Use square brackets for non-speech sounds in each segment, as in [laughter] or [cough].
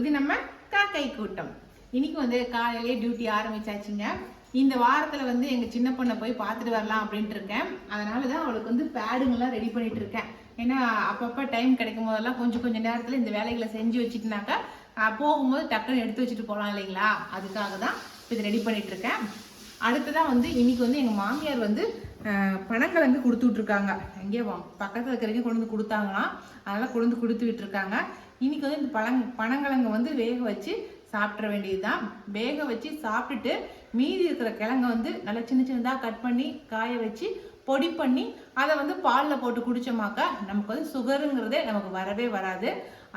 இது நம்ம காக்கை கூட்டம். இன்னைக்கு வந்து காலையிலே டியூட்டி ஆரம்பிச்சாச்சுங்க. இந்த வாரத்தில் வந்து எங்கள் சின்ன பொண்ணை போய் பார்த்துட்டு வரலாம் அப்படின்ட்டு இருக்கேன். அதனால தான் அவளுக்கு வந்து பேடுங்கெல்லாம் ரெடி பண்ணிட்டு இருக்கேன். ஏன்னா அப்பப்போ டைம் கிடைக்கும் போதெல்லாம் கொஞ்சம் கொஞ்சம் நேரத்தில் இந்த வேலைகளை செஞ்சு வச்சுட்டுனாக்கா போகும்போது டக்குன்னு எடுத்து வச்சுட்டு போகலாம் இல்லைங்களா? அதுக்காக தான் இப்போ இது ரெடி பண்ணிட்டு இருக்கேன். அடுத்ததான் வந்து இன்னைக்கு வந்து எங்கள் மாமியார் வந்து ஆஹ், வந்து கொடுத்து விட்ருக்காங்க எங்கேயோ வா- இருக்கிறவங்க கொண்டு வந்து கொடுத்தாங்களாம். அதெல்லாம் கொண்டு வந்து கொடுத்து விட்டுருக்காங்க. இன்றைக்கி வந்து இந்த பழங் பனங்கிழங்கு வந்து வேக வச்சு சாப்பிட்ற வேண்டியதுதான். வேக வச்சு சாப்பிட்டுட்டு மீதி இருக்கிற கிழங்க வந்து நல்லா சின்ன சின்னதாக கட் பண்ணி காய வச்சு பொடி பண்ணி அதை வந்து பாலில் போட்டு குடித்தோமாக்கா நமக்கு வந்து சுகருங்கிறதே நமக்கு வரவே வராது.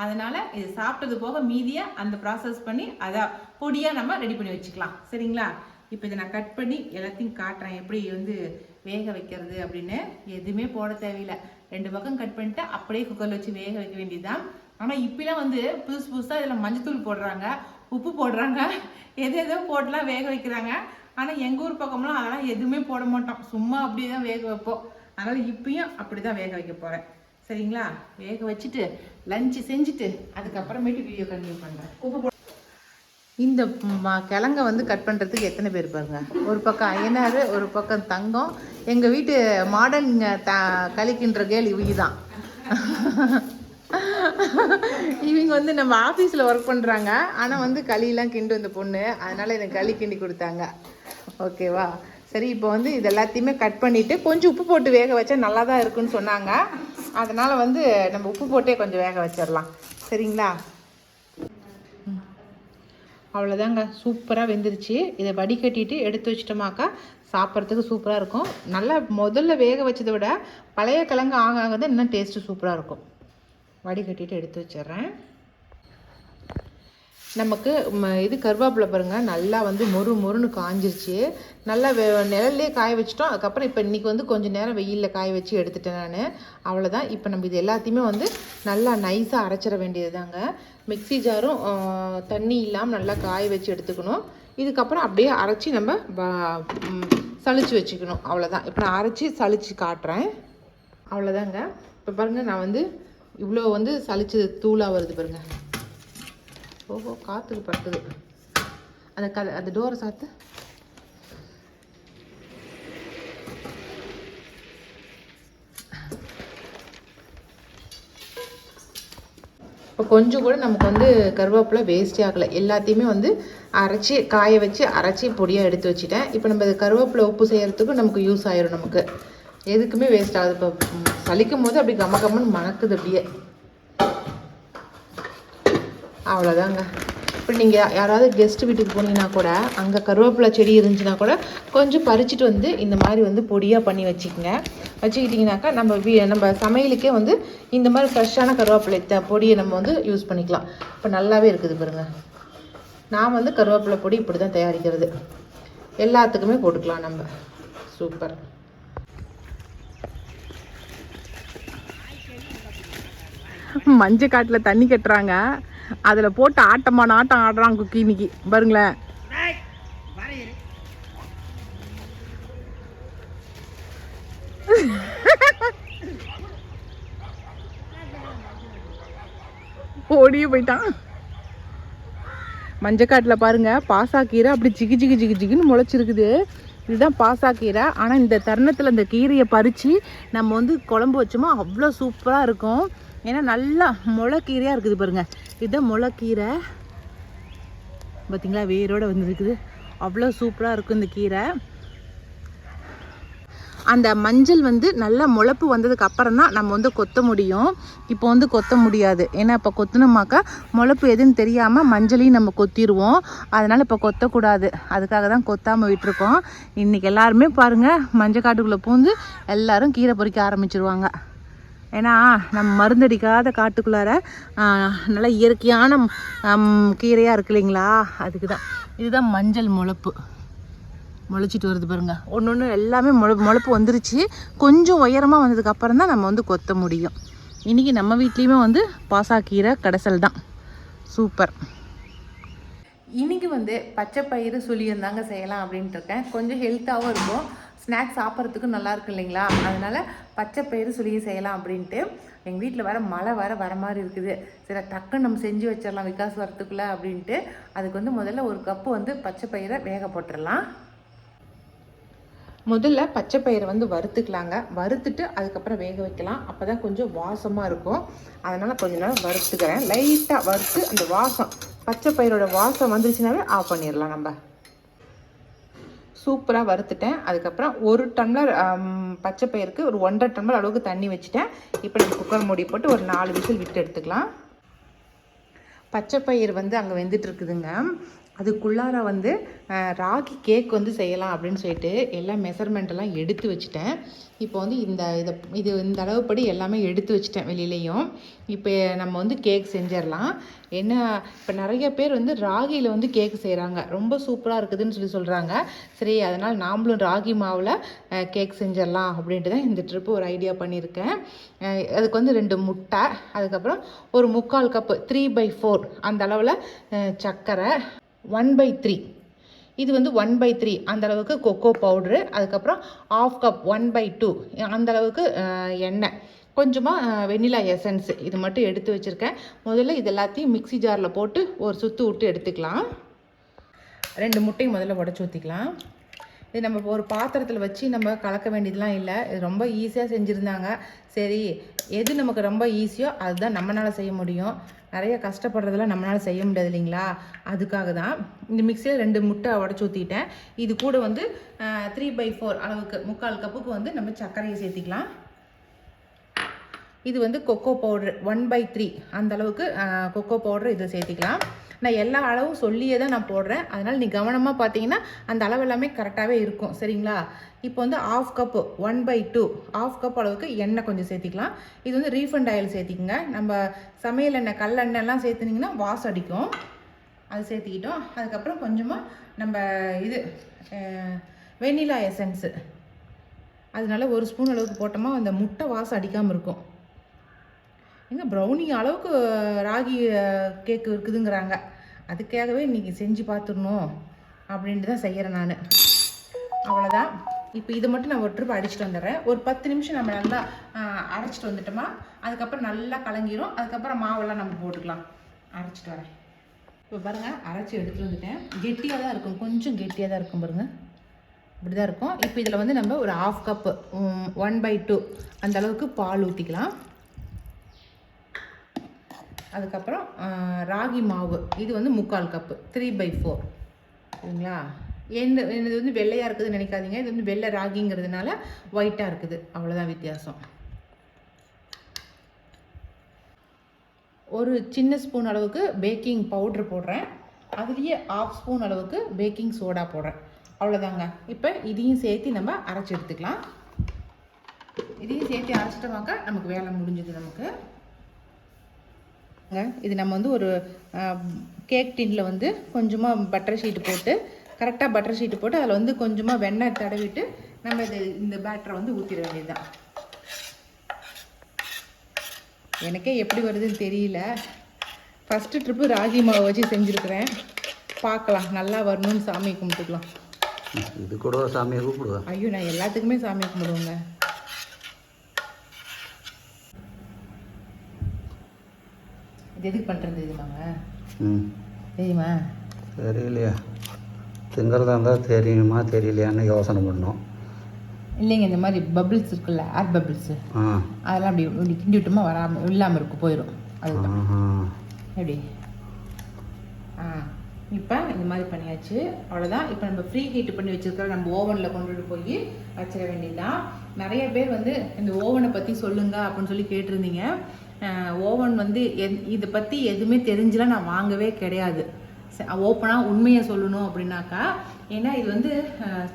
அதனால் இது சாப்பிட்டது போக மீதியை அந்த ப்ராசஸ் பண்ணி அதை பொடியாக நம்ம ரெடி பண்ணி வச்சுக்கலாம். சரிங்களா? இப்போ இதை நான் கட் பண்ணி எல்லாத்தையும் காட்டுறேன். எப்படி வந்து வேக வைக்கிறது அப்படின்னு எதுவுமே போட தேவையில்லை. ரெண்டு பக்கம் கட் பண்ணிட்டு அப்படியே குக்கரில் வச்சு வேக வைக்க வேண்டியதுதான். ஆனால் இப்பெல்லாம் வந்து புதுசு புதுசாக இதில் மஞ்சத்தூள் போடுறாங்க உப்பு போடுறாங்க எது எதோ போட்டுலாம் வேக வைக்கிறாங்க. ஆனால் எங்கள் ஊர் பக்கம்லாம் அதெல்லாம் எதுவுமே போட மாட்டோம். சும்மா அப்படியே தான் வேக வைப்போம். அதனால் இப்பயும் அப்படி தான் வேக வைக்க போகிறேன் சரிங்களா? வேக வச்சுட்டு லஞ்சு செஞ்சுட்டு அதுக்கப்புறமேட்டு வீடியோ கண்டினியூ பண்ணுறேன் உப்பு இந்த ம- கிழங்க வந்து கட் பண்ணுறதுக்கு எத்தனை பேர் பாருங்க ஒரு பக்கம் ஐயனார் ஒரு பக்கம் தங்கம். எங்கள் வீட்டு மாடர்ன் த கழிக்கின்ற கேள் இவங்க தான் இவங்க வந்து நம்ம ஆஃபீஸில் ஒர்க் பண்ணுறாங்க ஆனால் வந்து களியெல்லாம் கிண்டு வந்த பொண்ணு. அதனால் எனக்கு களி கிண்டி கொடுத்தாங்க. ஓகேவா சரி இப்போ வந்து இது எல்லாத்தையுமே கட் பண்ணிவிட்டு கொஞ்சம் உப்பு போட்டு வேக வச்சா நல்லா தான் இருக்குன்னு சொன்னாங்க. அதனால் வந்து நம்ம உப்பு போட்டே கொஞ்சம் வேக வச்சிடலாம். சரிங்களா? அவ்வளோதாங்க சூப்பராக வெந்துருச்சு. இதை வடிகட்டிட்டு எடுத்து வச்சிட்டோமாக்கா சாப்பிட்றதுக்கு சூப்பராக இருக்கும். நல்லா முதல்ல வேக வச்சதை விட பழைய கிழங்கு ஆக ஆக தான் இன்னும் டேஸ்ட்டு சூப்பராக இருக்கும். வடிகட்டிட்டு எடுத்து வச்சிடுறேன். நமக்கு ம, இது கருவேப்பிலை பாருங்கள் நல்லா வந்து மொறு மொறுன்னு காஞ்சிருச்சு. நல்லா வெ நிழல்லே காய வச்சிட்டோம். அதுக்கப்புறம் இப்போ இன்றைக்கி வந்து கொஞ்சம் நேரம் வெயிலில் காய வச்சு எடுத்துட்டேன் நான். அவ்வளோதான் இப்போ நம்ம இது எல்லாத்தையுமே வந்து நல்லா நைஸாக அரைச்சிட வேண்டியது தாங்க மிக்ஸி ஜாரும் தண்ணி இல்லாமல் நல்லா காய வச்சு எடுத்துக்கணும். இதுக்கப்புறம் அப்படியே அரைச்சி நம்ம சளிச்சு வச்சுக்கணும். அவ்வளோதான் இப்போ நான் அரைச்சி சளிச்சு காட்டுறேன். அவ்வளோதாங்க இப்போ பாருங்கள் நான் வந்து இவ்வளோ வந்து சலிச்சது தூளாக வருது பாருங்க. ஓஹோ காற்றுக்கு பட்டுது. அந்த கதை அந்த டோரை சாத்து. இப்போ கொஞ்சம் கூட நமக்கு வந்து கருவேப்பிலை வேஸ்டே ஆகலை. எல்லாத்தையுமே வந்து அரைச்சி காய வச்சு அரைச்சி பொடியாக எடுத்து வச்சுட்டேன். இப்போ நம்ம கருவேப்பிலை உப்பு செய்கிறதுக்கும் நமக்கு யூஸ் ஆயிரும் நமக்கு. எதுக்குமே வேஸ்ட் ஆகுது. இப்போ சளிக்கும் சலிக்கும் போது அப்படி கம்ம கம்மன்னு மணக்குது அப்படியே. அவ்வளோதாங்க இப்போ நீங்கள் யாராவது கெஸ்ட் வீட்டுக்கு போனீங்கன்னா கூட அங்கே கருவேப்பிலை செடி இருந்துச்சுன்னா கூட கொஞ்சம் பறிச்சுட்டு வந்து இந்த மாதிரி வந்து பொடியாக பண்ணி வச்சுக்கோங்க. வச்சுக்கிட்டிங்கனாக்கா நம்ம வீ நம்ம சமையலுக்கே வந்து இந்த மாதிரி ஃப்ரெஷ்ஷான கருவேப்பிலை த பொடியை நம்ம வந்து யூஸ் பண்ணிக்கலாம். இப்போ நல்லாவே இருக்குது பாருங்கள் நான் வந்து கருவேப்பிலை பொடி இப்படி தான் தயாரிக்கிறது. எல்லாத்துக்குமே போட்டுக்கலாம் நம்ம. சூப்பர். [laughs] மஞ்சள் காட்டில் தண்ணி கட்டுறாங்க. அதில் போட்டு ஆட்டமான ஆட்டம் ஆடுறான் குக்கி இன்னைக்கு. பாருங்களேன். [laughs] ஓடியே போயிட்டான். மஞ்சக்காட்டில் பாருங்க பாசாக்கீரை அப்படி ஜிகி ஜிகி ஜிகி ஜிகின்னு முளைச்சிருக்குது. இதுதான் பாசாக்கீரை ஆனால் இந்த தருணத்தில் இந்த கீரையை பறித்து நம்ம வந்து குழம்பு வச்சோமா? அவ்வளோ சூப்பராக இருக்கும். ஏன்னா நல்லா முளைக்கீரையாக இருக்குது பாருங்கள் இதுதான் முளைக்கீரை பார்த்திங்களா வேரோட வந்துருக்குது. அவ்வளோ சூப்பராக இருக்கும் இந்த கீரை. அந்த மஞ்சள் வந்து நல்லா முளப்பு வந்ததுக்கு அப்புறம் தான் நம்ம வந்து கொத்த முடியும். இப்போ வந்து கொத்த முடியாது. ஏன்னா இப்போ கொத்தணுமாக்கா முளைப்பு எதுன்னு தெரியாமல் மஞ்சளையும் நம்ம கொத்திடுவோம் அதனால் இப்போ கொத்தக்கூடாது. அதுக்காக தான் கொத்தாமல் விட்டுருக்கோம். இன்றைக்கி எல்லாருமே பாருங்கள் மஞ்சள் காட்டுக்குள்ளே பூந்து எல்லோரும் கீரை பொறிக்க ஆரம்பிச்சிருவாங்க. ஏன்னா நம்ம மருந்தடிக்காத காட்டுக்குள்ளார நல்லா நல்ல இயற்கையான கீரையாக இருக்கு இல்லைங்களா? அதுக்கு தான் இதுதான் மஞ்சள் முளப்பு. முளைச்சிட்டு வருது பாருங்கள் ஒன்று ஒன்று எல்லாமே முளை முளப்பு வந்துருச்சு. கொஞ்சம் உயரமாக வந்ததுக்கப்புறம் தான் நம்ம வந்து கொத்த முடியும். இன்றைக்கி நம்ம வீட்லேயுமே வந்து பாசாக்கீரை கடைசல் தான். சூப்பர். இன்றைக்கி வந்து பச்சை பயிறு சுழியம் தாங்க செய்யலாம் அப்படின்ட்டு இருக்கேன். கொஞ்சம் ஹெல்த்தாகவும் இருக்கும். ஸ்நாக்ஸ் சாப்பிட்றதுக்கும் நல்லா இருக்கு இல்லைங்களா? அதனால் பச்சை பயிறு சொல்லி செய்யலாம் அப்படின்ட்டு எங்கள் வீட்டில் வர மழை வர வர மாதிரி இருக்குது. சரி டக்குன்னு நம்ம செஞ்சு வச்சிடலாம் விகாஸ் வரத்துக்குள்ளே அப்படின்ட்டு. அதுக்கு வந்து முதல்ல ஒரு கப்பு வந்து பச்சை பயிரை வேக போட்டுடலாம். முதல்ல பச்சை பயிரை வந்து வறுத்துக்கலாங்க. வறுத்துட்டு அதுக்கப்புறம் வேக வைக்கலாம். அப்போ தான் கொஞ்சம் வாசமாக இருக்கும். அதனால் கொஞ்ச நேரம் வறுத்துக்கிறேன். லைட்டாக வறுத்து அந்த வாசம் பச்சை பயிரோட வாசம் வந்துருச்சுனாவே ஆஃப் பண்ணிடலாம் நம்ம. சூப்பராக வறுத்துட்டேன். அதுக்கப்புறம் ஒரு டம்ளர் பச்சை பயிருக்கு ஒரு ஒன்றரை டம்ளர் அளவுக்கு தண்ணி வச்சுட்டேன். இப்போ நம்ம குக்கர் மூடி போட்டு ஒரு நாலு விசில் விட்டு எடுத்துக்கலாம். பச்சை பயிர் வந்து அங்கே வெந்துட்டு இருக்குதுங்க. அதுக்குள்ளார வந்து ராகி கேக் வந்து செய்யலாம் அப்படின்னு சொல்லிட்டு எல்லா மெஷர்மெண்ட்டெல்லாம் எடுத்து வச்சுட்டேன். இப்போ வந்து இந்த இதை இது இந்த அளவுப்படி எல்லாமே எடுத்து வச்சுட்டேன் வெளியிலையும். இப்போ நம்ம வந்து கேக் செஞ்சிடலாம். என்ன இப்போ நிறைய பேர் வந்து ராகியில் வந்து கேக் செய்கிறாங்க ரொம்ப சூப்பராக இருக்குதுன்னு சொல்லி சொல்கிறாங்க சரி அதனால் நாமளும் ராகி மாவில் கேக் செஞ்சிடலாம் அப்படின்ட்டு தான் இந்த ட்ரிப்பு ஒரு ஐடியா பண்ணியிருக்கேன். அதுக்கு வந்து ரெண்டு முட்டை அதுக்கப்புறம் ஒரு முக்கால் கப்பு த்ரீ பை ஃபோர் அந்த அளவில் சர்க்கரை ஒன் பை த்ரீ இது வந்து ஒன் பை த்ரீ அந்தளவுக்கு கொக்கோ பவுட்ரு அதுக்கப்புறம் half cup one by two அந்த அளவுக்கு எண்ணெய். கொஞ்சமாக வெண்ணிலா எசன்ஸ் இது மட்டும் எடுத்து வச்சுருக்கேன். முதல்ல இது எல்லாத்தையும் மிக்ஸி ஜாரில் போட்டு ஒரு சுற்று விட்டு எடுத்துக்கலாம். ரெண்டு முட்டையும் முதல்ல உடச்சி ஊற்றிக்கலாம் இது நம்ம ஒரு பாத்திரத்தில் வச்சு நம்ம கலக்க வேண்டியதுலாம் இல்லை. இது ரொம்ப ஈஸியாக செஞ்சுருந்தாங்க. சரி எது நமக்கு ரொம்ப ஈஸியோ அதுதான் நம்மளால் செய்ய முடியும். நிறைய கஷ்டப்படுறதெல்லாம் நம்மளால் செய்ய முடியாது இல்லைங்களா? அதுக்காக தான் இந்த மிக்சியில் ரெண்டு முட்டை உடச்சி ஊற்றிட்டேன் இது கூட வந்து த்ரீ பை ஃபோர் அளவுக்கு முக்கால் கப்புக்கு வந்து நம்ம சர்க்கரையை சேர்த்திக்கலாம். இது வந்து cocoa powder one by three அந்த அளவுக்கு கொக்கோ பவுட்ரு இதை சேர்த்திக்கலாம். நான் எல்லா அளவும் சொல்லியே தான் நான் போடுறேன். அதனால் நீ கவனமாக பார்த்தீங்கன்னா அந்த அளவு எல்லாமே கரெக்டாகவே இருக்கும். சரிங்களா? இப்போ வந்து half cup one by two half cup அளவுக்கு எண்ணெய் கொஞ்சம் சேர்த்திக்கலாம். இது வந்து ரீஃபண்ட் ஆயில் சேர்த்திக்கங்க. நம்ம சமையல் எண்ணெய் கல்லெண்ணெய்லாம் சேர்த்துனிங்கன்னா வாசம் அடிக்கும். அது சேர்த்திக்கிட்டோம். அதுக்கப்புறம் கொஞ்சமாக நம்ம இது வெண்ணிலா எசன்ஸு அதனால ஒரு ஸ்பூன் அளவுக்கு போட்டோமா அந்த முட்டை வாசம் அடிக்காமல் இருக்கும். எங்க ப்ரௌனி அளவுக்கு ராகி கேக்கு இருக்குதுங்கிறாங்க. அதுக்காகவே இன்றைக்கி செஞ்சு பார்த்துடணும் அப்படின்ட்டு தான் செய்கிறேன் நான். அவ்வளோதான் இப்போ இதை மட்டும் நான் ஒரு ட்ரிப் அடிச்சுட்டு வந்துடுறேன். ஒரு பத்து நிமிஷம் நம்ம நல்லா அரைச்சிட்டு வந்துட்டோமா? அதுக்கப்புறம் நல்லா கலங்கிரும். அதுக்கப்புறம் மாவெல்லாம் நம்ம போட்டுக்கலாம். அரைச்சிட்டு வரேன். இப்போ பாருங்கள் அரைச்சி எடுத்துகிட்டு வந்துட்டேன். கெட்டியாக தான் இருக்கும். கொஞ்சம் கெட்டியாக தான் இருக்கும் பாருங்கள் இப்படி தான் இருக்கும். இப்போ இதில் வந்து நம்ம ஒரு half cup one by two அந்த அளவுக்கு பால் ஊற்றிக்கலாம் அதுக்கப்புறம் ராகி மாவு. இது வந்து முக்கால் கப்பு த்ரீ பை ஃபோர் சரிங்களா? எந்த இது வந்து வெள்ளையாக இருக்குதுன்னு நினைக்காதீங்க. இது வந்து வெள்ளை ராகிங்கிறதுனால ஒயிட்டாக இருக்குது. அவ்வளோதான் வித்தியாசம். ஒரு சின்ன ஸ்பூன் அளவுக்கு பேக்கிங் பவுட்ரு போடுறேன். அதுலேயே ஆஃப் ஸ்பூன் அளவுக்கு பேக்கிங் சோடா போடுறேன். அவ்வளோதாங்க இப்போ இதையும் சேர்த்து நம்ம அரைச்சி எடுத்துக்கலாம். இதையும் சேர்த்து அரைச்சிட்டோமாக்கா நமக்கு வேலை முடிஞ்சது நமக்கு. இது நம்ம வந்து ஒரு கேக் டின்னில் வந்து கொஞ்சமாக பட்டர் ஷீட் போட்டு கரெக்டாக பட்டர் ஷீட் போட்டு அதில் வந்து கொஞ்சமாக வெண்ணெய் தடவிட்டு நம்ம இது இந்த பேட்டரை வந்து ஊற்றிட வேண்டியதுதான். எனக்கே எப்படி வருதுன்னு தெரியல. ஃபஸ்ட்டு ட்ரிப்பு ராகி மாவு வச்சு செஞ்சுருக்கிறேன். பார்க்கலாம் நல்லா வரணும்னு சாமி கும்பிட்டுக்கலாம். இது கூட சாமியை கூப்பிடுவா? ஐயோ நான் எல்லாத்துக்குமே சாமி கும்பிடுவேங்க. இது எதுக்கு பண்ணுறது தெரியுமாங்க? ம். தெரியுமா? தெரியலையா. திங்கிறதா இருந்தால் தெரியுமா தெரியலையான்னு யோசனை பண்ணோம். இல்லைங்க இந்த மாதிரி பபிள்ஸ் இருக்குல்ல ஏர் பபிள்ஸு ஆ. அதெல்லாம் அப்படி இப்படி கிண்டி விட்டோமா வராமல் இல்லாமல் இருக்கும் போயிடும் அதுதான். எப்படி? ஆ. இப்போ இந்த மாதிரி பண்ணியாச்சு. அவ்வளோதான் இப்போ நம்ம ஃப்ரீ ஹீட் பண்ணி வச்சிருக்கிற நம்ம ஓவனில் கொண்டுட்டு போய் வச்சிட வேண்டியதுதான். நிறைய பேர் வந்து இந்த ஓவனை பற்றி சொல்லுங்க அப்படின்னு சொல்லி கேட்டிருந்தீங்க. ஓவன் வந்து எத் இதை பற்றி எதுவுமே தெரிஞ்சுலாம் நான் வாங்கவே கிடையாது. ஓப்பனாக உண்மையை சொல்லணும் அப்படின்னாக்கா ஏன்னா இது வந்து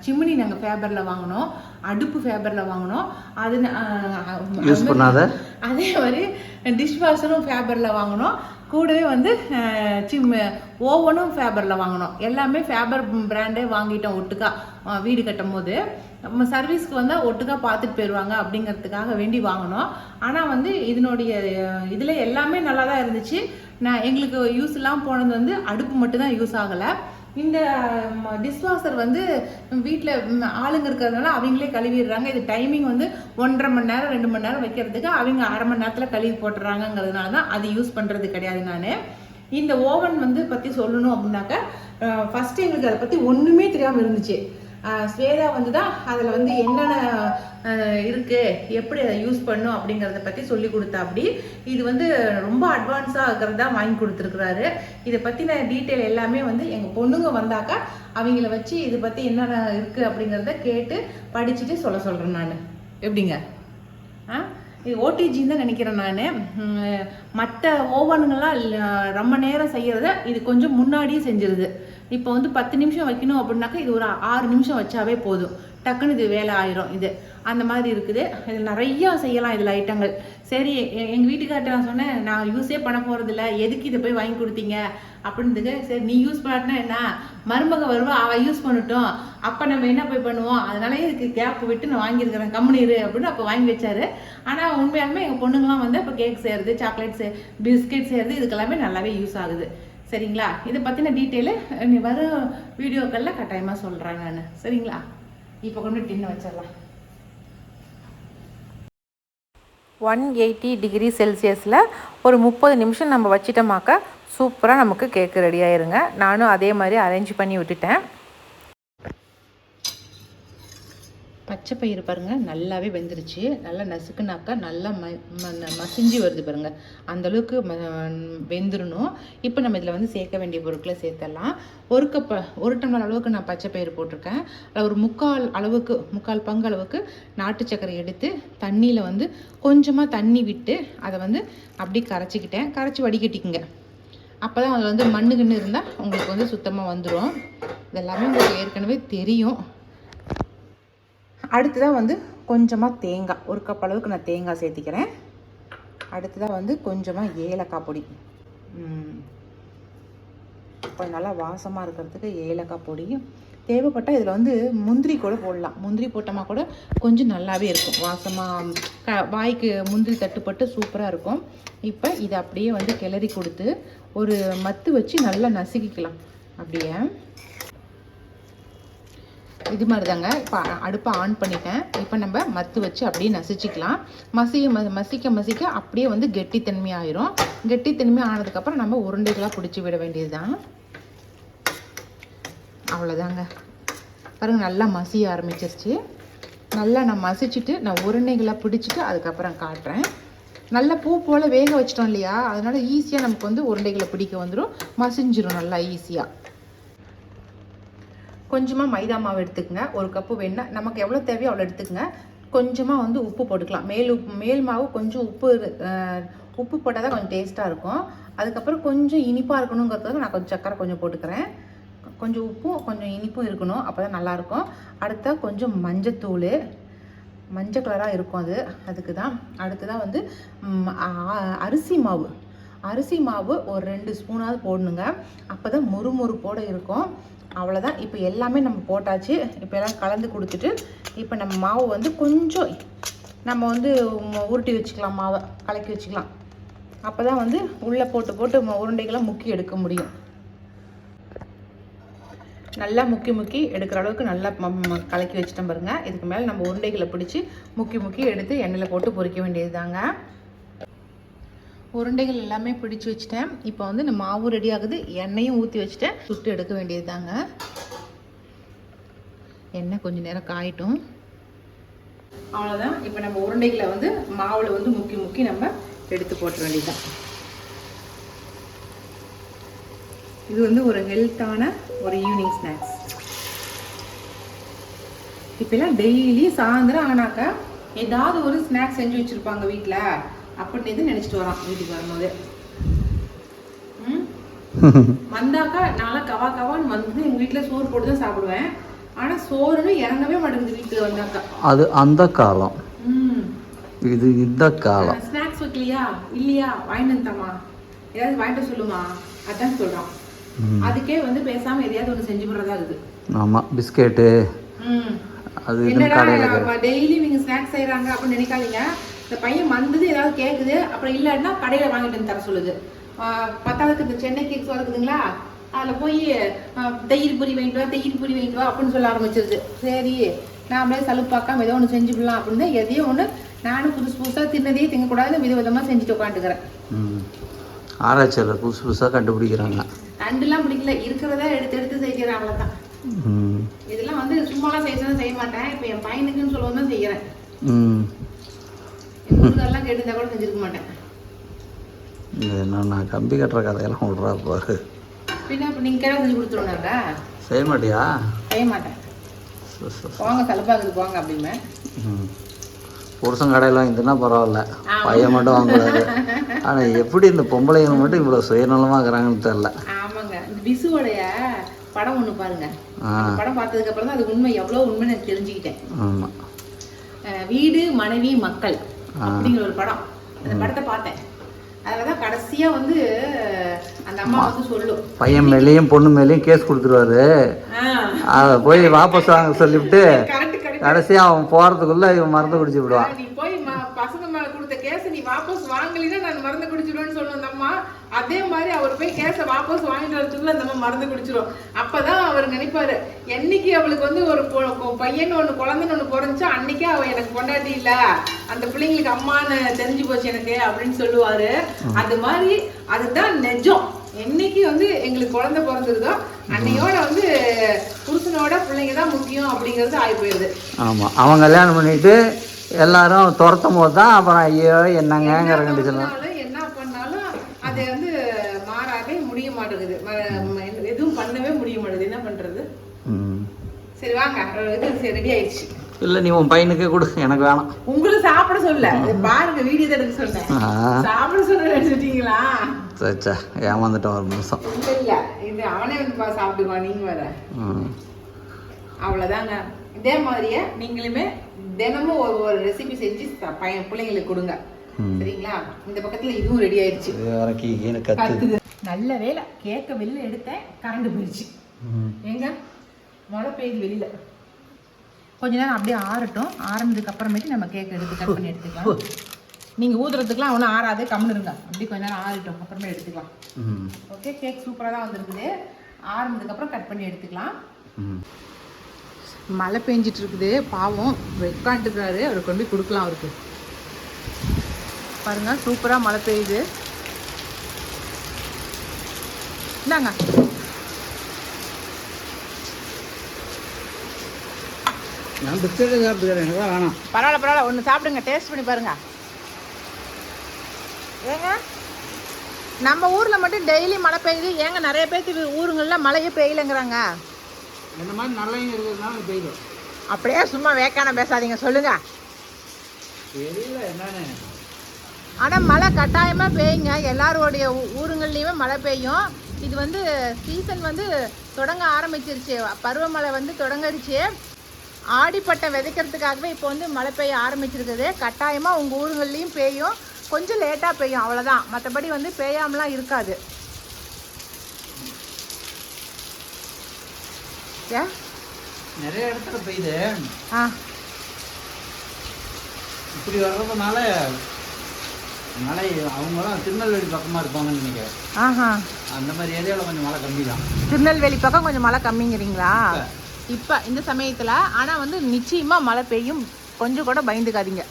சிம்னி நாங்கள் ஃபேபரில் வாங்கினோம் அடுப்பு ஃபேபரில் வாங்கினோம். அது யூஸ் பண்ணாத? அதே மாதிரி டிஷ் வாஷரும் ஃபேபரில் வாங்கினோம். கூடவே வந்து சிம் ஓவனும் ஃபேபரில் வாங்கினோம். எல்லாமே ஃபேபர் பிராண்டே வாங்கிட்டோம் ஒட்டுக்கா. வீடு கட்டும் போது நம்ம சர்வீஸ்க்கு வந்தால் ஒட்டுக்கா பார்த்துட்டு போயிடுவாங்க அப்படிங்கிறதுக்காக வேண்டி வாங்கினோம். ஆனால் வந்து இதனுடைய இதில் எல்லாமே நல்லா தான் இருந்துச்சு. நான் எங்களுக்கு யூஸ் இல்லாமல் போனது வந்து அடுப்பு மட்டும் தான் யூஸ் ஆகலை. இந்த டிஷ்வாஷர் வந்து வீட்டில் ஆளுங்க இருக்கிறதுனால அவங்களே கழுவிடுறாங்க. இது டைமிங் வந்து ஒன்றரை மணி நேரம் ரெண்டு மணி நேரம் வைக்கிறதுக்கு அவங்க அரை மணி நேரத்தில் கழுவி போட்டுறாங்கங்கிறதுனால தான் அது யூஸ் பண்ணுறது கிடையாது நான். இந்த ஓவன் வந்து பற்றி சொல்லணும் அப்படின்னாக்கா ஃபஸ்ட்டு எங்களுக்கு அதை பற்றி ஒன்றுமே தெரியாமல் இருந்துச்சு. ஸ்வேதா வந்து தான் அதில் வந்து என்னென்ன இருக்குது இருக்கு எப்படி அதை யூஸ் பண்ணும் அப்படிங்கிறத பற்றி சொல்லி கொடுத்தா அப்படி. இது வந்து ரொம்ப அட்வான்ஸாக இருக்கிறதா வாங்கி கொடுத்துருக்குறாரு. இதை பற்றின டீட்டெயில் எல்லாமே வந்து எங்கள் பொண்ணுங்க வந்தாக்கா அவங்கள வச்சு இதை பற்றி என்னென்ன இருக்குது அப்படிங்கிறத கேட்டு படிச்சுட்டு சொல்ல சொல்கிறேன் நான். எப்படிங்க? ஆ இது ஓடிஜின்னு தான் நினைக்கிறேன் நான். மற்ற ஓவனுங்கள்லாம் ரொம்ப நேரம் செய்கிறத இது கொஞ்சம் முன்னாடியே செஞ்சிருது. இப்போ வந்து பத்து நிமிஷம் வைக்கணும் அப்படின்னாக்கா இது ஒரு ஆறு நிமிஷம் வச்சாவே போதும். டக்குன்னு இது வேலை ஆயிரும் இது. அந்த மாதிரி இருக்குது. இது நிறையா செய்யலாம் இதில் ஐட்டங்கள். சரி எங்கள் வீட்டுக்கார்ட்ட நான் சொன்னேன் நான் யூஸே பண்ண போகிறதில்ல எதுக்கு இதை போய் வாங்கி கொடுத்தீங்க? அப்படின்றதுக்கு சரி நீ யூஸ் பண்ணாட்டினா என்ன? மருமக வருவா அவள் யூஸ் பண்ணட்டும். அப்போ நம்ம என்ன போய் பண்ணுவோம்? அதனாலே இதுக்கு கேப் விட்டு நான் வாங்கியிருக்கிறேன். கம்முனு இரு அப்படின்னு அப்போ வாங்கி வச்சாரு. ஆனால் உண்மையாலுமே எங்கள் பொண்ணுங்களாம் வந்து இப்போ கேக் செய்கிறது சாக்லேட் பிஸ்கெட் செய்கிறது இதுக்கெல்லாமே நல்லாவே யூஸ் ஆகுது. சரிங்களா? இதை பற்றின டீட்டெயிலு நீ வர வீடியோக்களில் கட்டாயமாக சொல்கிறேன் நான். சரிங்களா? இப்போ கொண்டு டின்னு வச்சிடலாம். ஒன் எயிட்டி டிகிரி செல்சியஸில் ஒரு முப்பது நிமிஷம் நம்ம வச்சிட்டோமாக்கா சூப்பராக நமக்கு கேக்கு ரெடி ஆயிருங்க. நானும் அதே மாதிரி அரேஞ்ச் பண்ணி விட்டுட்டேன். பச்சை பயிறு பாருங்க நல்லாவே வெந்துருச்சு. நல்லா நசுக்குனாக்கா நல்லா ம ம- மசிஞ்சு வருது பாருங்கள் அந்தளவுக்கு ம வெந்துடணும் இப்போ நம்ம இதில் வந்து சேர்க்க வேண்டிய பொருட்களை சேர்த்துடலாம் ஒரு கப் ஒரு டம்ளர் அளவுக்கு நான் பச்சை பயிறு போட்டிருக்கேன். அதில் ஒரு முக்கால் அளவுக்கு முக்கால் பங்கு அளவுக்கு நாட்டு சர்க்கரை எடுத்து தண்ணியில் வந்து கொஞ்சமாக தண்ணி விட்டு அதை வந்து அப்படி கரைச்சிக்கிட்டேன். கரைச்சி வடிகட்டிக்குங்க. அப்போ தான் அதில் வந்து மண்ணு கிண்ணு இருந்தால் உங்களுக்கு வந்து சுத்தமாக வந்துடும் இதெல்லாமே உங்களுக்கு ஏற்கனவே தெரியும். அடுத்ததாக வந்து கொஞ்சமாக தேங்காய் ஒரு கப் அளவுக்கு நான் தேங்காய் சேர்த்திக்கிறேன். அடுத்ததாக வந்து கொஞ்சமாக ஏலக்காய் பொடி. கொஞ்சம் நல்லா வாசமாக இருக்கிறதுக்கு ஏலக்காய் பொடி தேவைப்பட்டால் இதில் வந்து முந்திரி கூட போடலாம். முந்திரி போட்டோமா கூட கொஞ்சம் நல்லாவே இருக்கும். வாசமாக க வாய்க்கு முந்திரி தட்டுப்பட்டு சூப்பராக இருக்கும். இப்போ இதை அப்படியே வந்து கிளறி கொடுத்து ஒரு மத்து வச்சு நல்லா நசுக்கிக்கலாம். அப்படியே. இது மாதிரி தாங்க இப்போ அடுப்பை ஆன் பண்ணிட்டேன். இப்போ நம்ம மத்து வச்சு அப்படியே நசிச்சிக்கலாம். மசிய மசிக்க மசிக்க அப்படியே வந்து கெட்டித்தன்மை ஆயிரும். கெட்டித்தன்மை ஆனதுக்கப்புறம் நம்ம உருண்டைகளாக பிடிச்சி விட வேண்டியது தான் அவ்வளோதாங்க பாருங்கள் நல்லா மசிய ஆரம்பிச்சிருச்சு. நல்லா நான் மசிச்சுட்டு நான் உருண்டைகளாக பிடிச்சிட்டு அதுக்கப்புறம் காட்டுறேன். நல்லா பூ போல் வேக வச்சிட்டோம் இல்லையா? அதனால் ஈஸியாக நமக்கு வந்து உருண்டைகளை பிடிக்க வந்துடும் மசிஞ்சிரும் நல்லா ஈஸியாக கொஞ்சமாக மைதா மாவு எடுத்துக்கங்க. ஒரு கப்பு வேணுன்னா நமக்கு எவ்வளோ தேவையோ அவ்வளோ எடுத்துக்கங்க. கொஞ்சமாக வந்து உப்பு போட்டுக்கலாம். மேல் உப்பு மேல் மாவு கொஞ்சம் உப்பு உப்பு போட்டால் தான் கொஞ்சம் டேஸ்ட்டாக இருக்கும். அதுக்கப்புறம் கொஞ்சம் இனிப்பாக இருக்கணுங்கிறதுக்காக நான் கொஞ்சம் சக்கரை கொஞ்சம் போட்டுக்கிறேன். கொஞ்சம் உப்பும் கொஞ்சம் இனிப்பும் இருக்கணும். அப்போ தான் நல்லாயிருக்கும் அடுத்தா கொஞ்சம் மஞ்சத்தூள். மஞ்சள் கலராக இருக்கும் அது. அதுக்கு தான் அடுத்ததாக வந்து அரிசி மாவு. அரிசி மாவு ஒரு ரெண்டு ஸ்பூனாவது போடணுங்க. அப்போ தான் முறுமுறுப்போடு இருக்கும். அவ்வளோதான் இப்போ எல்லாமே நம்ம போட்டாச்சு. இப்போ எல்லாம் கலந்து கொடுத்துட்டு இப்போ நம்ம மாவு வந்து கொஞ்சம் நம்ம வந்து உருட்டி வச்சுக்கலாம் மாவை கலக்கி வச்சுக்கலாம். அப்போ தான் வந்து உள்ளே போட்டு போட்டு உருண்டைகளை முக்கி எடுக்க முடியும். நல்லா முக்கி முக்கி எடுக்கிற அளவுக்கு நல்லா ம- கலக்கி வச்சுட்டோம் பாருங்கள் இதுக்கு மேலே நம்ம உருண்டைகளை பிடிச்சி முக்கி முக்கி எடுத்து எண்ணெயில் போட்டு பொறிக்க வேண்டியது தாங்க உருண்டைகள் எல்லாமே பிடிச்சு வச்சுட்டேன். இப்போ வந்து இந்த மாவு ரெடி ஆகுது. எண்ணெயும் ஊற்றி வச்சுட்டேன். சுட்டு எடுக்க வேண்டியது தாங்க எண்ணெய் கொஞ்சம் நேரம் காயிட்டும். அவ்வளோதான் இப்போ நம்ம உருண்டைகளை வந்து மாவில் வந்து முக்கி முக்கி நம்ம எடுத்து போட்ட வேண்டியதுதான். இது வந்து ஒரு ஹெல்த்தான ஒரு ஈவினிங் ஸ்நாக்ஸ் இப்போல்லாம் டெய்லி சாயந்தரம் ஆனாக்கா ஏதாவது ஒரு ஸ்நாக்ஸ் செஞ்சு வச்சுருப்பாங்க வீட்டில் அப்படின்னு நினச்சிட்டு வரான் வீட்டுக்கு வரும்போது? [laughs] வந்தாக்கா நான்லாம் கவா கவான்னு வந்து எங்கள் வீட்டில் சோறு போட்டு தான் சாப்பிடுவேன். ஆனால் சோறுன்னு இறங்கவே மாட்டேங்குது வீட்டுக்கு வந்தாக்கா. அது அந்த காலம். இது இந்த காலம். ஸ்நாக்ஸ் வைக்கலையா? இல்லையா? வாங்கிட்டு வந்துட்டாமா? ஏதாவது வாங்கிட்டு சொல்லுமா? அதான் சொல்றான். அதுக்கே வந்து பேசாம எதையாவது ஒண்ணு செஞ்சு போடுறதா இருக்குது. ஆமாம் பிஸ்கெட்டு. அது டெய்லி இவங்க ஸ்நாக்ஸ் செய்றாங்க அப்படின்னு நினைக்காதீங்க. இந்த பையன் வந்தது ஏதாவது கேக்குது அப்புறம் இல்லைன்னா கடையில வாங்கிட்டு வந்து தர சொல்லுது. பத்தாவதுக்கு இந்த சென்னை கேக்ஸ் வளர்க்குதுங்களா அதில் போய் தயிர் பொரி வாங்கிட்டு வா தயிர் பொரி வாங்கிட்டு வா அப்படின்னு சொல்ல ஆரம்பிச்சிருது. சரி நாமளே சலுப்பாக்காம ஏதோ ஒன்று செஞ்சுக்கலாம் அப்படின்னு தான் எதையோ ஒன்று நானும் புதுசு புதுசாக தின்னதையே திங்கக்கூடாதுன்னு வித விதமாக செஞ்சுட்டு உட்காந்துக்கிறேன். ம். ஆராய்ச்சியாளர் புதுசு புதுசாக கண்டுபிடிக்கிறாங்க ரெண்டுலாம் பிடிக்கல. இருக்கிறத எடுத்து எடுத்து செய்கிறேன் அவ்வளோதான் ம். இதெல்லாம் வந்து சும்மாலாம் செய்யணும் செய்ய மாட்டேன். இப்போ என் பையனுக்குன்னு சொல்லவும் தான் செய்கிறேன் ம் என் ஊருக்கெல்லாம் கேட்டு கூட செஞ்சிருக்க மாட்டேன். இது என்ன நான் கம்பி கட்டுற கதையெல்லாம் விட்றா பாரு. பின்ன இப்போ நீங்கள் கேட்டால் செஞ்சு கொடுத்துருவோம்ல செய்ய மாட்டியா? செய்ய மாட்டேன். போங்க சலுப்பாக்குது போங்க அப்படின்னு ம். புருஷன் கடையில் வாங்கிட்டுனா பரவாயில்ல. பையன் மட்டும் வாங்குறாரு ஆனால் எப்படி இந்த பொம்பளைங்க மட்டும் இவ்வளோ சுயநலமாக இருக்கிறாங்கன்னு தெரில ஆமாங்க. இந்த பிசுவோடைய படம் ஒன்று பாருங்க. படம் பார்த்ததுக்கு அப்புறம் தான் அது உண்மை எவ்வளோ உண்மைன்னு தெரிஞ்சுக்கிட்டேன். ஆமாம் வீடு மனைவி மக்கள். அப்படிங்கிற ஒரு படம். அந்த படத்தை பார்த்தேன். அதில் தான் கடைசியாக வந்து அந்த அம்மா வந்து சொல்லும். பையன் மேலேயும் பொண்ணு மேலேயும் கேஸ் கொடுத்துருவாரு. அதை போய் வாபஸ் வாங்க சொல்லிவிட்டு கடைசியாக அவன் போகிறதுக்குள்ளே இவன் மருந்து குடிச்சு விடுவான். நீ போய் பசங்க மேல கொடுத்த கேஸ வாபஸ் வாங்கலினா நான் மருந்து குடிச்சிடுவேன்னு சொல்லும் அந்த அம்மா. அதே மாதிரி அவர் போய் கேஸ வாபஸ் வாங்கிட்டு வரதுக்குள்ள அந்த அம்மா மருந்து குடிச்சிரும். அப்பதான் அவர் நினைப்பாரு என்னைக்கு அவளுக்கு வந்து ஒரு பையன் ஒண்ணு குழந்தைன்னு ஒண்ணு பிறந்துச்சோ அன்னைக்கே அவ எனக்கு பொண்டாட்டி இல்ல. அந்த பிள்ளைங்களுக்கு அம்மான்னு தெரிஞ்சு போச்சு எனக்கு அப்படின்னு சொல்லுவாரு. அது மாதிரி அதுதான் நெஜம். என்னைக்கு வந்து எங்களுக்கு குழந்தை பிறந்திருதோ அன்னையோட வந்து புருஷனோட பிள்ளைங்க தான் முக்கியம் அப்படிங்கிறது ஆகி போயிருது ஆமாம் அவன் கல்யாணம் பண்ணிட்டு எல்லாரும் துரத்தும் போது தான் அப்புறம் ஐயோ என்னங்கிற கண்டிஷன் பண்ணாலும் என்ன பண்ணாலும் அது வந்து மாறாவே முடிய மாட்டேங்குது. எதுவும் பண்ணவே முடிய மாட்டேங்குது. என்ன பண்றது? ம். சரி வாங்க. இது ரெடி ஆயிடுச்சு. இல்லை நீ உன் பையனுக்கே கொடு. எனக்கு வேணாம். உங்களுக்கு சாப்பிட சொல்ல. பாருங்க வீடியோ தான் எடுக்க சொன்னேன். சாப்பிட சொல்ல எடுத்துட்டீங்களா சச்சா ஏமாந்துட்டோம் ஒரு நிமிஷம். இல்ல இல்ல. இது அவனே வந்து பா- சாப்பிடுவான் நீங்க வர ம். அவ்வளவுதாங்க. இதே மாதிரியே நீங்களுமே தினமும் ஒரு ஒரு ரெசிபி செஞ்சு பையன் பிள்ளைங்களுக்கு கொடுங்க. சரிங்களா? இந்த பக்கத்துல இதுவும் ரெடி ஆயிடுச்சு. நல்ல வேலை கேக்க வெளில எடுத்தேன் கரண்ட் போயிடுச்சு. எங்க மழை பெய்யுது வெளியில கொஞ்ச நேரம் அப்படியே ஆறட்டும். ஆறுனதுக்கு அப்புறமேட்டு நம்ம கேக் எடுத்து கட் பண்ணி எடுத்துக்கலாம். நீங்க ஊதுறதுக்குலாம் ஒன்றும் ஆறாது. கம்முன்னு இருங்க. அப்படி கொஞ்ச நேரம் ஆறட்டும். அப்புறமே எடுத்துக்கலாம். ஓகே கேக் சூப்பராக தான் வந்திருக்குது. ஆறுனதுக்கு அப்புறம் கட் பண்ணி எடுத்துக்கலாம். மழை பெஞ்சிட்டு இருக்குது பாவம் உட்காந்துருக்காரு அவரை கொண்டு போய் கொடுக்கலாம் அவருக்கு. பாருங்க சூப்பராக மழை பெய்யுது. இந்தாங்க. நான் பிஸ்கெட்டு சாப்பிட்டுக்கிறேன் எனக்கு தான் வேணாம். பரவாயில்ல பரவாயில்ல ஒன்று சாப்பிடுங்க டேஸ்ட் பண்ணி பாருங்க. ஏங்க நம்ம ஊரில் மட்டும் டெய்லி மழை பெய்யுது. ஏங்க நிறைய பேர்த்துக்கு ஊருங்களில் மழையே பெய்யலைங்கிறாங்க. இந்த மாதிரி நல்லவங்க இருக்கிறதுனால பெய்யுது அப்படியே சும்மா வேக்கான பேசாதீங்க சொல்லுங்க. தெரியல என்னன்னு. ஆனால் மழை கட்டாயமாக பெய்யுங்க. எல்லாரோடைய ஊருங்கள்லேயுமே மழை பெய்யும். இது வந்து சீசன் வந்து தொடங்க ஆரம்பிச்சிருச்சு. பருவமழை வந்து தொடங்கிருச்சு ஆடிப்பட்டம் விதைக்கிறதுக்காகவே இப்போ வந்து மழை பெய்ய ஆரம்பிச்சிருக்குது. கட்டாயமாக உங்கள் ஊருங்கள்லேயும் பெய்யும். கொஞ்சம் லேட்டாக பெய்யும் அவ்வளோதான் மற்றபடி வந்து பெய்யாமலாம் இருக்காது. ஏ? நிறைய இடத்துல பெய்யுது. ஆ. இப்படி வர்றதுனால மழை அவங்களாம் திருநெல்வேலி பக்கமாக இருப்பாங்கன்னு நினைக்கிறேன். ஆஹா. அந்த மாதிரி ஏரியாவில் கொஞ்சம் மழை கம்மி தான் திருநெல்வேலி பக்கம் கொஞ்சம் மழை கம்மிங்கிறீங்களா? இப்போ இந்த சமயத்தில் ஆனால் வந்து நிச்சயமாக மழை பெய்யும். கொஞ்சம் கூட பயந்துக்காதீங்க.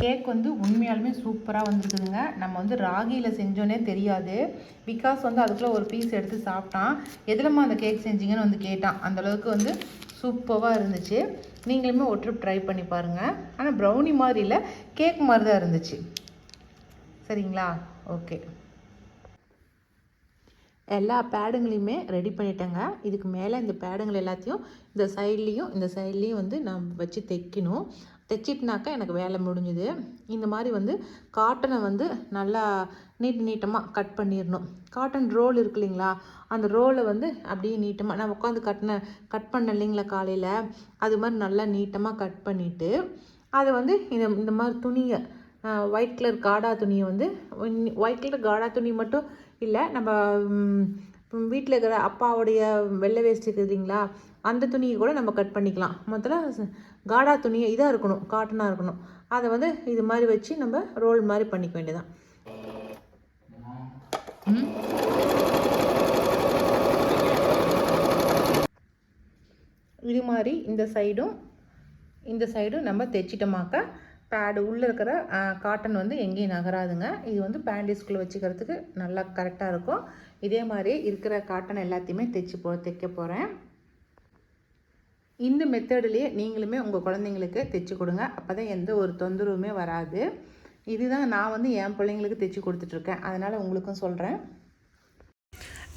கேக் வந்து உண்மையாலுமே சூப்பராக வந்துருக்குதுங்க. நம்ம வந்து ராகியில் செஞ்சோன்னே தெரியாது. பிகாஸ் வந்து அதுக்குள்ளே ஒரு பீஸ் எடுத்து சாப்பிட்டான். எதுலம்மா அந்த கேக் செஞ்சீங்கன்னு வந்து கேட்டான். அந்தளவுக்கு வந்து சூப்பராக இருந்துச்சு. நீங்களுமே ஒரு ட்ரிப் ட்ரை பண்ணி பாருங்கள் ஆனால் ப்ரௌனி மாதிரி இல்லை கேக் மாதிரி தான் இருந்துச்சு. சரிங்களா? ஓகே எல்லா பேடுங்களையுமே ரெடி பண்ணிட்டேங்க. இதுக்கு மேலே இந்த பேடுங்கள் எல்லாத்தையும் இந்த சைட்லேயும் இந்த சைட்லேயும் வந்து நான் வச்சு தைக்கணும். தைச்சிட்டுனாக்கா எனக்கு வேலை முடிஞ்சுது. இந்த மாதிரி வந்து காட்டனை வந்து நல்லா நீட் நீட்டமாக கட் பண்ணிடணும். காட்டன் ரோல் இருக்கு இல்லைங்களா? அந்த ரோலை வந்து அப்படியே நீட்டமாக நான் உட்காந்து கட்டின கட் பண்ண இல்லைங்களா காலையில்? அது மாதிரி நல்லா நீட்டமாக கட் பண்ணிவிட்டு அதை வந்து இந்த இந்த மாதிரி துணியை ஒயிட் கலர் காடா துணியை வந்து ஒயிட் கலர் காடா துணி மட்டும் இல்லை நம்ம வீட்டில் இருக்கிற அப்பாவுடைய வெள்ளை வேஸ்ட் இருக்குது இல்லைங்களா அந்த துணியை கூட நம்ம கட் பண்ணிக்கலாம். மொத்தத்தில் காடா துணியை இதாக இருக்கணும் காட்டனாக இருக்கணும். அதை வந்து இது மாதிரி வச்சு நம்ம ரோல் மாதிரி பண்ணிக்க வேண்டியதான் இது மாதிரி இந்த சைடும் இந்த சைடும் நம்ம தைச்சிட்டோமாக்கா பேடு உள்ளே இருக்கிற காட்டன் வந்து எங்கேயும் நகராதுங்க. இது வந்து பேண்டிஸ்குள்ளே வச்சுக்கிறதுக்கு நல்லா கரெக்டாக இருக்கும். இதே மாதிரி இருக்கிற காட்டன் எல்லாத்தையுமே தைச்சி போ தைக்க போகிறேன் இந்த மெத்தட்லேயே நீங்களுமே உங்கள் குழந்தைங்களுக்கு தைச்சி கொடுங்க. அப்போ தான் எந்த ஒரு தொந்தரவுமே வராது. இதுதான் நான் வந்து என் பிள்ளைங்களுக்கு தைச்சி கொடுத்துட்ருக்கேன் அதனால் உங்களுக்கும் சொல்கிறேன்